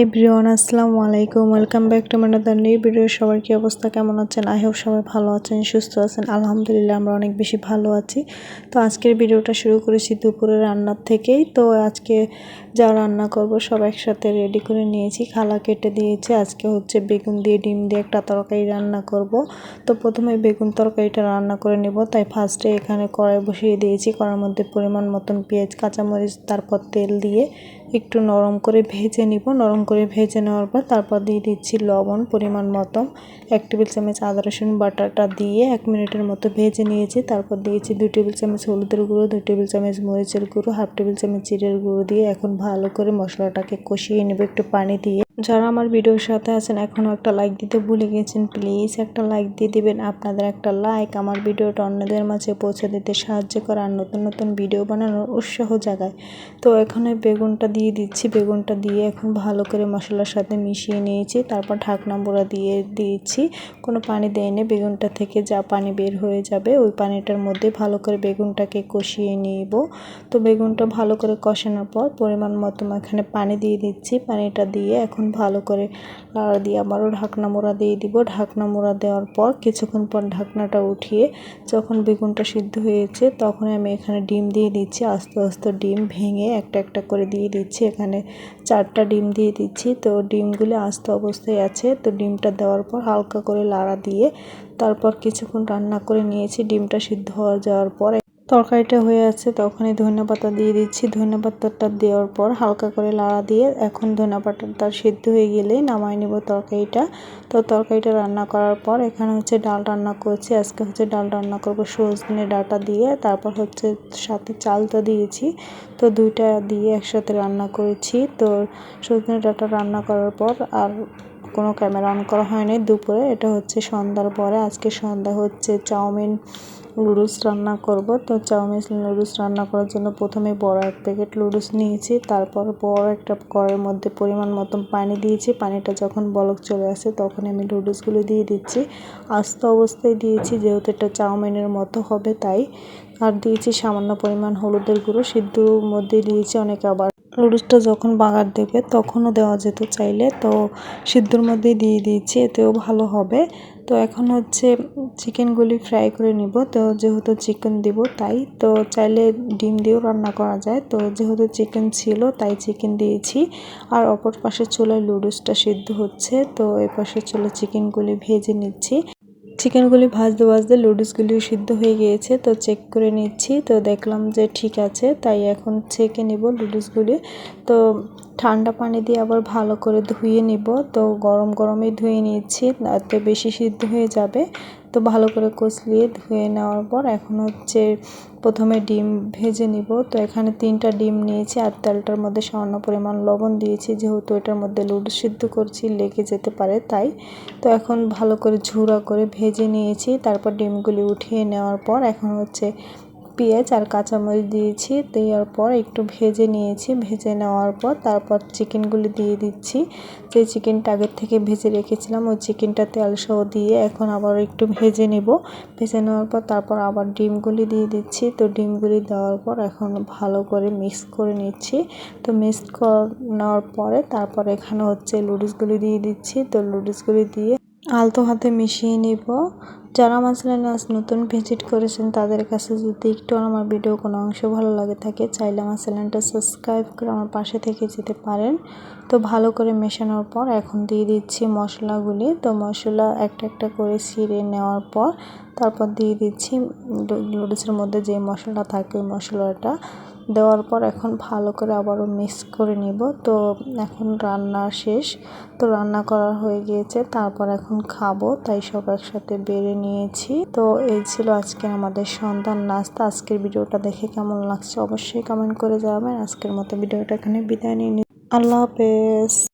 Everyone আসসালামু আলাইকুম welcome back to মানাদার নিউ ভিডিও সবার কি অবস্থা? কেমন আছেন? আই হোপ সবাই ভালো আছেন, সুস্থ আছেন। আলহামদুলিল্লাহ, আমরা অনেক বেশি ভালো আছি। তো আজকের ভিডিওটা শুরু করেছি দুপুরে রান্নার থেকেই। তো আজকে যা রান্না করব সব একসাথে রেডি করে নিয়েছি। খালা কেটে দিয়েছে। আজকে হচ্ছে বেগুন দিয়ে, ডিম দিয়ে একটা তরকারি রান্না করব। তো প্রথমে বেগুন তরকারিটা রান্না করে নেব। তাই ফার্স্টে এখানে কড়াই বসিয়ে দিয়েছি। কড়ার মধ্যে পরিমাণ মতন পেঁয়াজ, কাঁচামরিচ, তারপর তেল দিয়ে একটু নরম করে ভেজে নিব। নরম করে ভেজে নেওয়ার পর তারপর দিয়ে দিচ্ছি লবণ, পরিমাণ মতো। এক টেবিল চামচ আদা, রসুন, বাটাটা দিয়ে এক মিনিটের মতো ভেজে নিয়েছি। তারপর দিয়েছি দু টেবিল চামচ হলুদের গুঁড়ো দু টেবিল চামচ মরিচের গুঁড়ো, হাফ টেবিল চামচ জিরের গুঁড়ো দিয়ে এখন ভালো করে মশলাটাকে কষিয়ে নেব একটু পানি দিয়ে। যারা আমার ভিডিওর সাথে আছেন, এখনও একটা লাইক দিতে ভুলে গেছেন প্লিজ একটা লাইক দিয়ে দিবেন। আপনাদের একটা লাইক আমার ভিডিওটা অন্যদের মাঝে পৌঁছে দিতে সাহায্য করে আর নতুন নতুন ভিডিও বানানোর উৎসাহ জাগায়। তো এখানে বেগুনটা দিয়ে দিচ্ছি। বেগুনটা দিয়ে এখন ভালো করে মশলার সাথে মিশিয়ে নিয়েছি। তারপর ঢাকনা মোড়া দিয়ে দিয়েছি কোনো পানি দেয়নি। বেগুনটা থেকে যা পানি বের হয়ে যাবে, ওই পানিটার মধ্যে ভালো করে বেগুনটাকে কষিয়ে নিব। তো বেগুনটা ভালো করে কষানোর পর পরিমাণ মতো এখানে পানি দিয়ে দিচ্ছি। পানিটা দিয়ে এখন ভালো করে লাড়া দিয়ে আবারও ঢাকনা মোড়া দিয়ে দিব। ঢাকনা মোড়া দেওয়ার পর কিছুক্ষণ পর ঢাকনাটা উঠিয়ে যখন বেগুনটা সিদ্ধ হয়েছে তখন আমি এখানে ডিম দিয়ে দিচ্ছি। আস্তে আস্তে ডিম ভেঙে একটা একটা করে দিয়ে দিচ্ছি। এখানে চারটা ডিম দিয়ে দিচ্ছি। তো ডিমগুলি আস্ত অবস্থায় আছে। তো ডিমটা দেওয়ার পর হালকা করে লাড়া দিয়ে তারপর কিছুক্ষণ রান্না করে নিয়েছি। ডিমটা সিদ্ধ হওয়া যাওয়ার পর তরকারিটা হয়ে আছে তখনই ধনে পাতা দিয়ে দিচ্ছি। ধনে পাতাটা দেওয়ার পর হালকা করে লাড়া দিয়ে এখন ধনে পাতাটা সিদ্ধ হয়ে গেলেই নামাই নেব তরকারিটা। তো তরকারিটা রান্না করার পর এখানে হচ্ছে ডাল রান্না করছি। আজকে হচ্ছে ডাল রান্না করব সজনে ডাটা দিয়ে, তারপর হচ্ছে সাথে চালটা দিয়েছি। তো দুইটা দিয়ে একসাথে রান্না করেছি। তো সজনে ডাটা রান্না করার পর আর কোনো ক্যামেরা অন করা হয়নি দুপুরে, এটা হচ্ছে সন্ধ্যার পরে। আজকে সন্ধ্যা হচ্ছে চাউমিন লুডুস রান্না করব। তো চাউমিন লুডুস রান্না করার জন্য প্রথমে বড় এক প্যাকেট লুডুস নিয়েছি, তারপর বড় একটা কড়ের মধ্যে পরিমাণ মতন পানি দিয়েছি। পানিটা যখন বলক চলে আসে তখন আমি লুডুসগুলো দিয়ে দিচ্ছি। আস্ত অবস্থায় দিয়েছি, যেহেতু এটা চাউমিনের মতো হবে তাই। আর দিয়েছি সামান্য পরিমাণ হলুদের গুঁড়ো, সিদ্ধর মধ্যে দিয়েছি অনেক আবার লুডুসটা যখন বাগার দেবে, তখনও দেওয়া যেত চাইলে। তো সিদ্ধর মধ্যে দিয়ে দিয়েছি, এতেও ভালো হবে। তো এখন হচ্ছে চিকেনগুলি ফ্রাই করে নিব। তো যেহেতু চিকেন দিব তাই, তো চাইলে ডিম দিয়েও রান্না করা যায়। তো যেহেতু চিকেন ছিল তাই চিকেন দিয়েছি। আর অপর পাশে চুলায় লুডুসটা সিদ্ধ হচ্ছে। তো এ পাশে চলে চিকেনগুলি ভেজে নিচ্ছি। চিকেনগুলি ভাজতে ভাজতে লুডুসগুলিও সিদ্ধ হয়ে গিয়েছে, তো চেক করে নিচ্ছি, তো দেখলাম যে ঠিক আছে, তাই এখন ছেঁকে নেব লুডুসগুলি তো ঠান্ডা পানি দিয়ে আবার ভালো করে ধুয়ে নিব। তো গরম গরমেই ধুয়ে নিচ্ছি তাতে বেশি সিদ্ধ হয়ে যাবে। তো ভালো করে কষলিয়ে ধুয়ে নেওয়ার পর এখন হচ্ছে প্রথমে ডিম ভেজে নিব। তো এখানে তিনটা ডিম নিয়েছি আর তেলটার মধ্যে সামান্য পরিমাণ লবণ দিয়েছি, যেহেতু এটার মধ্যে লুডু সিদ্ধ করছি, লেগে যেতে পারে তাই। তো এখন ভালো করে ঝুড়া করে ভেজে নিয়েছি, তারপর ডিমগুলি উঠিয়ে নেওয়ার পর এখন হচ্ছে পেঁয়াজ আর কাঁচামরিচ দিয়েছি, দেওয়ার পর একটু ভেজে নিয়েছি। ভেজে নেওয়ার পর তারপর চিকেনগুলি দিয়ে দিচ্ছি। যে চিকেনটা আগের থেকে ভেজে রেখেছিলাম, ওই চিকেনটা তেল তেলসহ দিয়ে এখন আবার একটু ভেজে নেব। ভেজে নেওয়ার পর তারপর আবার ডিমগুলি দিয়ে দিচ্ছি। তো ডিমগুলি দেওয়ার পর এখন ভালো করে মিক্স করে নিচ্ছি। তো মিক্স নেওয়ার পরে তারপর এখানে হচ্ছে লুডুসগুলি দিয়ে দিচ্ছি। তো লুডুসগুলি দিয়ে আলতো হাতে মিশিয়ে নিব। যারা আমার চ্যানেলে আজ নতুন ভিজিট করেছেন তাদের কাছে যদি একটু আমার ভিডিও কোনো অংশ ভালো লাগে থাকে চাইলে আমার চ্যানেলটা সাবস্ক্রাইব করে আমার পাশে থেকে যেতে পারেন তো ভালো করে মেশানোর পর এখন দিয়ে দিচ্ছি মশলাগুলি তো মশলা একটা একটা করে ছিঁড়ে নেওয়ার পর তারপর দিয়ে দিচ্ছি লুডুসের মধ্যে যে মশলা থাকে ওই মশলাটা দেওয়ার পর এখন ভালো করে আবারও মিক্স করে নিব। তো এখন রান্না শেষ। তো রান্না করা হয়ে গিয়েছে, তারপর এখন খাব, তাই সব একসাথে বেড়ে নিয়েছি। তো এই ছিল আজকে আমাদের সন্তান নাস্তা। আজকের ভিডিওটা দেখে কেমন লাগছে অবশ্যই কমেন্ট করে যাবেন আজকের মতো ভিডিওটা এখানে বিদায় নিয়ে আল্লাহ হাফেজ।